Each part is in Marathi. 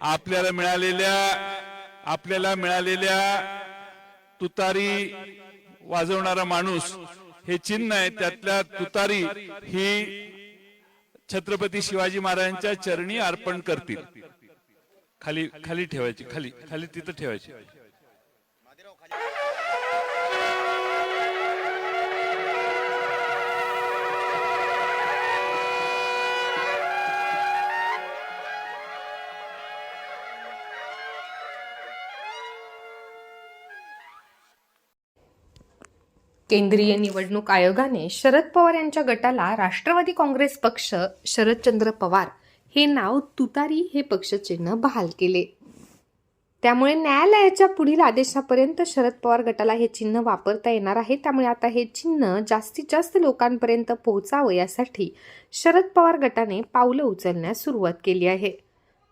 आपल्याला मिळालेल्या आपल्याला मिळालेल्या तुतारी वाजवणारा माणूस हे चिन्ह आहे. त्यातल्या तुतारी ही छत्रपती शिवाजी महाराजांच्या चरणी अर्पण करतील. खाली खाली ठेवायची खाली खाली तिथं ठेवायची. केंद्रीय निवडणूक आयोगाने शरद पवार यांच्या गटाला राष्ट्रवादी काँग्रेस पक्ष शरदचंद्र पवार हे नाव तुतारी हे पक्षचिन्ह बहाल केले. त्यामुळे न्यायालयाच्या पुढील आदेशापर्यंत शरद पवार गटाला हे चिन्ह वापरता येणार आहे. त्यामुळे आता हे चिन्ह जास्तीत जास्त लोकांपर्यंत पोहोचावं यासाठी शरद पवार गटाने पावलं उचलण्यास सुरुवात केली आहे.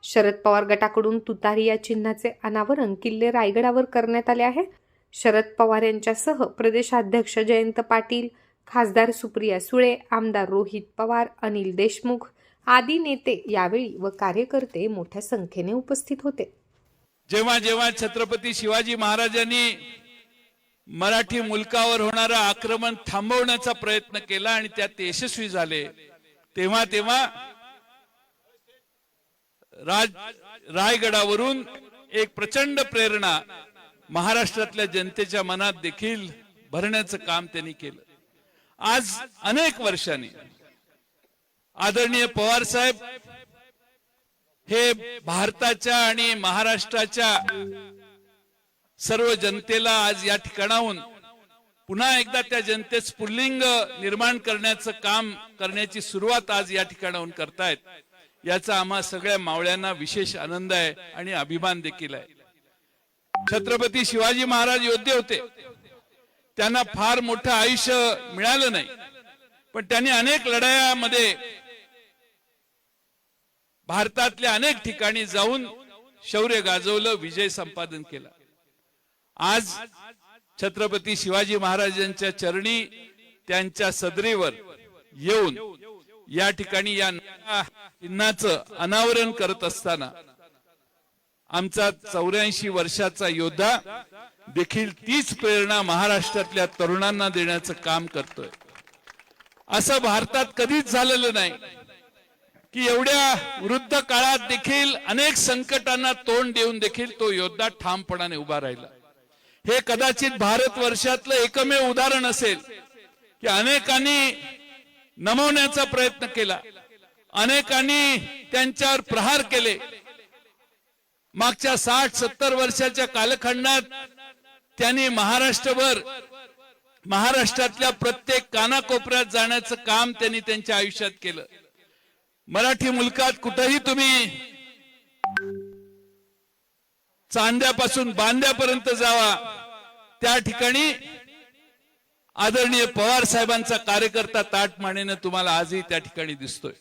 शरद पवार गटाकडून तुतारी या चिन्हाचे अनावरण किल्ले रायगडावर करण्यात आले आहे. शरद पवार यांच्यासह प्रदेशाध्यक्ष जयंत पाटील खासदार सुप्रिया सुळे आमदार रोहित पवार अनिल देशमुख आदी नेते यावेळी व कार्यकर्ते मोठ्या संख्येने उपस्थित होते. जेव्हा जेव्हा छत्रपती शिवाजी महाराजांनी मराठी मुलकावर होणारं आक्रमण थांबवण्याचा प्रयत्न केला आणि त्यात यशस्वी झाले तेव्हा तेव्हा राज रायगडावरून एक प्रचंड प्रेरणा महाराष्ट्रातल्या जनतेच्या मनात देखील भरण्याचं काम त्यांनी केलं. आज अनेक वर्षांनी आदरणीय पवार साहेब हे भारताच्या आणि महाराष्ट्राच्या सर्व जनतेला आज या ठिकाणाहून पुन्हा एकदा त्या जनतेत पुल्लिंग निर्माण करण्याचं काम करण्याची सुरुवात आज या ठिकाणाहून करतायत. याचा आम्हा सगळ्या मावळ्यांना विशेष आनंद आहे आणि अभिमान देखील आहे. छत्रपती शिवाजी महाराज योद्धे होते. त्यांना फार मोठं आयुष्य मिळालं नाही. पण त्यांनी अनेक लढायामध्ये भारतातल्या अनेक ठिकाणी जाऊन शौर्य गाजवलं विजय संपादन केला. आज छत्रपती शिवाजी महाराजांच्या चरणी त्यांच्या सदरीवर येऊन या ठिकाणी या चिन्हाचं अनावरण करत असताना आमचा चौऱ्याऐंशी वर्षाचा योद्धा देखील तीच प्रेरणा महाराष्ट्रातल्या तरुणांना देण्याचं काम करतोय. असं भारतात कधीच झालेलं नाही की एवढ्या वृद्ध काळात देखील अनेक संकटांना तोंड देऊन देखील तो योद्धा ठामपणाने उभा राहिला. हे कदाचित भारत वर्षातलं एकमेव उदाहरण असेल की अनेकांनी नमवण्याचा प्रयत्न केला. अनेकांनी त्यांच्यावर प्रहार केले. मागच्या साठ सत्तर वर्षाच्या कालखंडात त्यांनी महाराष्ट्रभर महाराष्ट्रातल्या प्रत्येक कानाकोपऱ्यात जाण्याचं काम त्यांनी त्यांच्या आयुष्यात केलं. मराठी मुलकात कुठंही तुम्ही चांद्यापासून बांद्यापर्यंत जावा त्या ठिकाणी आदरणीय पवार साहेबांचा कार्यकर्ता ताट मानेनं तुम्हाला आजही त्या ठिकाणी दिसतोय.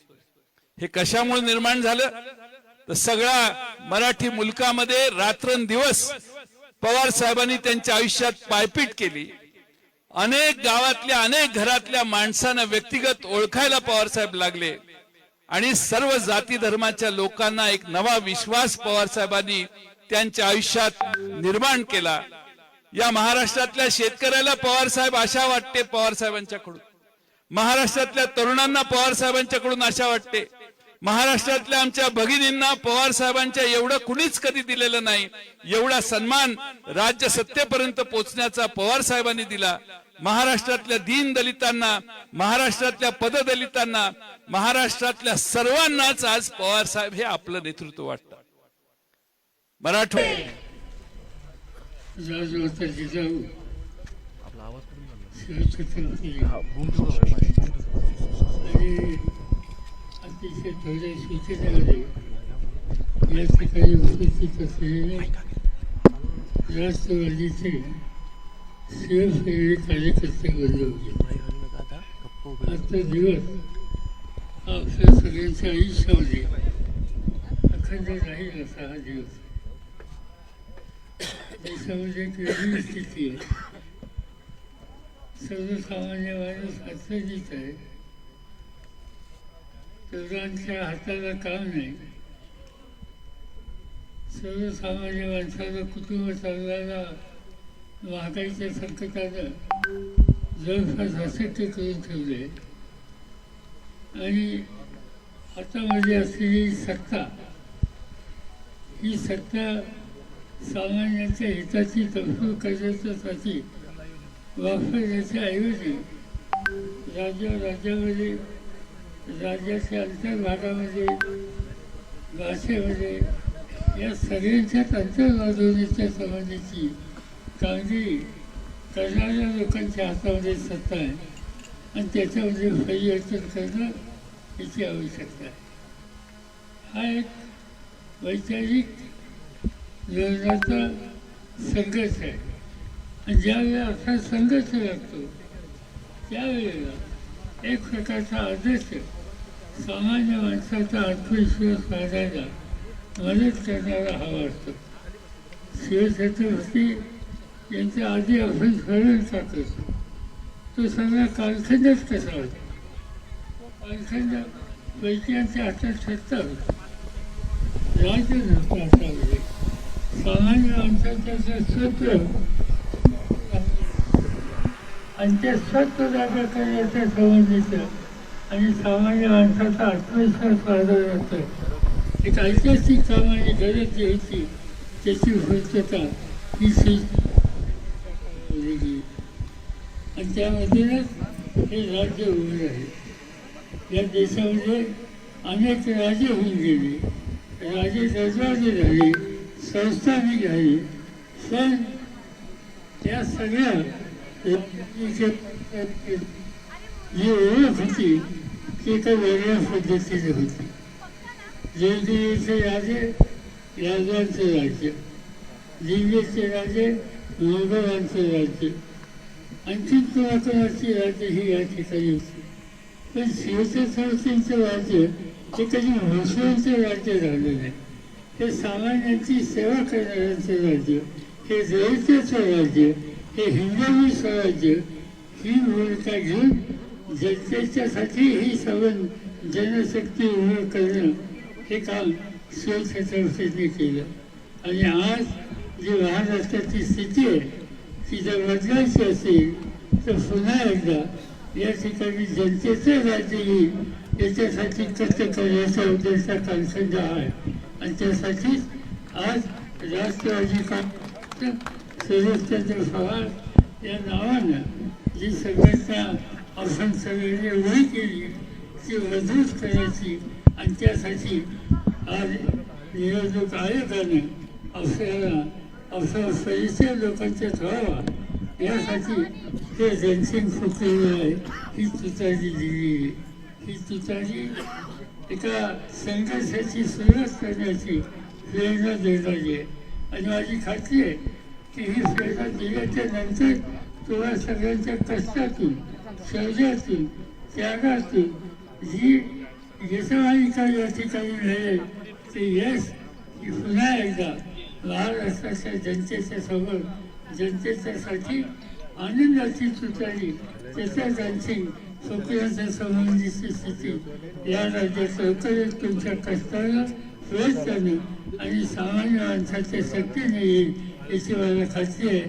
हे कशामुळे निर्माण झालं? तर मराठी मुलकामध्ये रात्रंदिवस पवार साहेबांनी त्यांच्या आयुष्यात पायपीट केली. अनेक गावातल्या अनेक घरातल्या माणसांना व्यक्तिगत ओळखायला पवार साहेब लागले. आणि सर्व जाती धर्माच्या लोकांना एक नवा विश्वास पवार साहेबांनी त्यांच्या आयुष्यात निर्माण केला. या महाराष्ट्रातल्या शेतकऱ्याला पवार साहेब आशा वाटते पवार साहेबांच्याकडून. महाराष्ट्रातल्या तरुणांना पवार साहेबांच्याकडून आशा वाटते. महाराष्ट्रातल्या आमच्या भगिनींना पवार साहेबांच्या एवढं कुणीच कधी दिलेलं नाही. एवढा सन्मान राज्य सत्तेपर्यंत पोहोचण्याचा पवार साहेबांनी दिला. महाराष्ट्रातल्या दीन दलितांना महाराष्ट्रातल्या पददलितांना महाराष्ट्रातल्या सर्वांनाच आज पवार साहेब हे आपलं नेतृत्व वाटतं. मराठवा राजमाता जिजाऊ शिवछत्रपती आणि सूचनेमध्ये या ठिकाणी उपस्थित असलेले कार्यकर्ते होते. आजचा दिवस हा आपल्या सगळ्यांच्या आयुष्यामध्ये अखंड राहील असा हा दिवस देशामध्ये एक वेगळी स्थिती आहे. सर्वसामान्य माणूस आहे. तरुणांच्या हाताला काम नाही. सर्वसामान्य माणसाला कुटुंब चालवायला महागाईच्या संकटानं जवळपास अशक्य करून ठेवले. आणि हातामध्ये असलेली सत्ता ही सत्ता सामान्यांच्या हिताची तरतूद करण्याच्यासाठी वापरण्याच्या ऐवजी राज्य राज्यामध्ये राज्याच्या अंतर्भागामध्ये भाषेमध्ये या सगळ्यांच्याच अंतर्वादवण्याच्या संबंधीची कामगिरी करणाऱ्या लोकांच्या हातामध्ये सत्ता आहे. आणि त्याच्यामध्ये परिवर्तन करणं याची आवश्यकता आहे. हा एक वैचारिक धोरणाचा संघर्ष आहे. आणि ज्यावेळेला असा संघर्ष लागतो त्यावेळेला एक प्रकारचा आदर्श सामान्य माणसाचा आत्मविश्वास वाढायला मदत करणारा हवा असतो. शिवछत्रपती यांच्या आधी आपण घडून जात असतो तो सगळा कालखंडच कसा होता. कालखंड पैक्यांच्या हातात सत्ता होती. राज्य नव्हतं हातामध्ये सामान्य माणसाचं स्वत्र आणि ते सत्र जागा करण्याच्या संबंधीचं आणि सामान्य माणसाचा आत्मविश्वास वाढवण्याचं एक ऐतिहासिक कामाची गरज जी होती त्याची पूर्तता ही आणि त्यामधूनच हे राज्य उभे आहे या देशामध्ये अनेक राजे होऊन गेले. राजे दरवाजे झाले संस्थानिक झाले पण त्या सगळ्या जी ओळख होती. ती तर वेगळ्या पद्धतीने होती. जयदेवीचे राजे राजांचे राज्य दिल्लीचे राजे मोगलांचे राज्य आणखी कोणाकोणाची राज्य ही या ठिकाणी होती. पण शिवसेसंस्थेचं राज्य हे कधी भोसलेंचं राज्य झालं नाही. हे सामान्यांची सेवा करणाऱ्यांचं राज्य हे दलिताचं राज्य हे हिंदवी स्वराज्य ही भूमिका घेऊन जनतेच्यासाठी ही सवन जनशक्ती उभं करणं हे काम शिवछत्रपतींनी केलं. आणि आज जी महाराष्ट्राची स्थिती आहे ती जर बदलायची असेल तर पुन्हा एकदा या ठिकाणी जनतेचं राज्य येईल याच्यासाठी कष्ट करण्याचा उद्देश हा कालखंड आहे. आणि त्यासाठीच आज राष्ट्रवादी काँग्रेस सुरेशचंद्र पवार या नावानं जी संघटना आपण सगळ्यांनी उभी केली ती मजबूत करायची आणि त्यासाठी आज निवडणूक आयोगानं आपल्याला आपल्या परिचय लोकांच्यात थोडावा यासाठी ते रणसिंग फुकलेलं आहे. ही तुतारी दिली आहे. ही तुतारी एका संघर्षाची सुरुवात करण्याची प्रेरणा देणारी आहे. आणि माझी खात्री आहे की ही प्रेरणा दिल्याच्या नंतर तुम्हाला सगळ्यांच्या कष्टातून शौर्यातून त्यागातून जी यशमालिका या ठिकाणी मिळेल ते यश पुन्हा एकदा महाराष्ट्राच्या जनतेच्या समोर जनतेच्यासाठी आनंदाची सुचारी त्याच्या त्यांची स्वप्नाच्या संबंधीची स्थिती. या राज्यात लवकरच तुमच्या कष्टाला प्रयत्नानं आणि सामान्य माणसाच्या शक्तीने येईल याची मला खात्री आहे.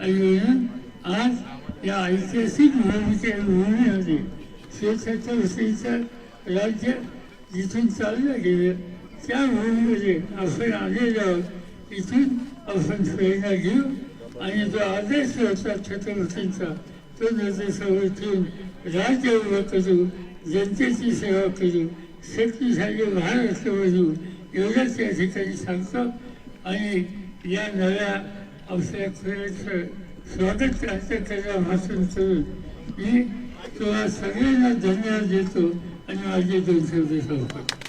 आणि म्हणून आज या ऐतिहासिक भूमीच्या भूमीमध्ये शिवछत्रपतीचं राज्य जिथून चाललं गेलं त्या भूमीमध्ये आपण आलेलो आहोत. इथून आपण प्रेरणा घेऊ आणि जो आदर्श होता छत्रपतींचा तो नजरेसमोर ठेवून राज्य उभं करू जनतेची सेवा करू शक्तिशाली महाराष्ट्र बनवू एवढंच या ठिकाणी सांगतो. आणि या नव्या आपल्या खेळाचं स्वागत करते त्याला भाषण करून मी तुम्हाला सगळ्यांना धन्यवाद देतो आणि माझे दोन शब्द सांगतो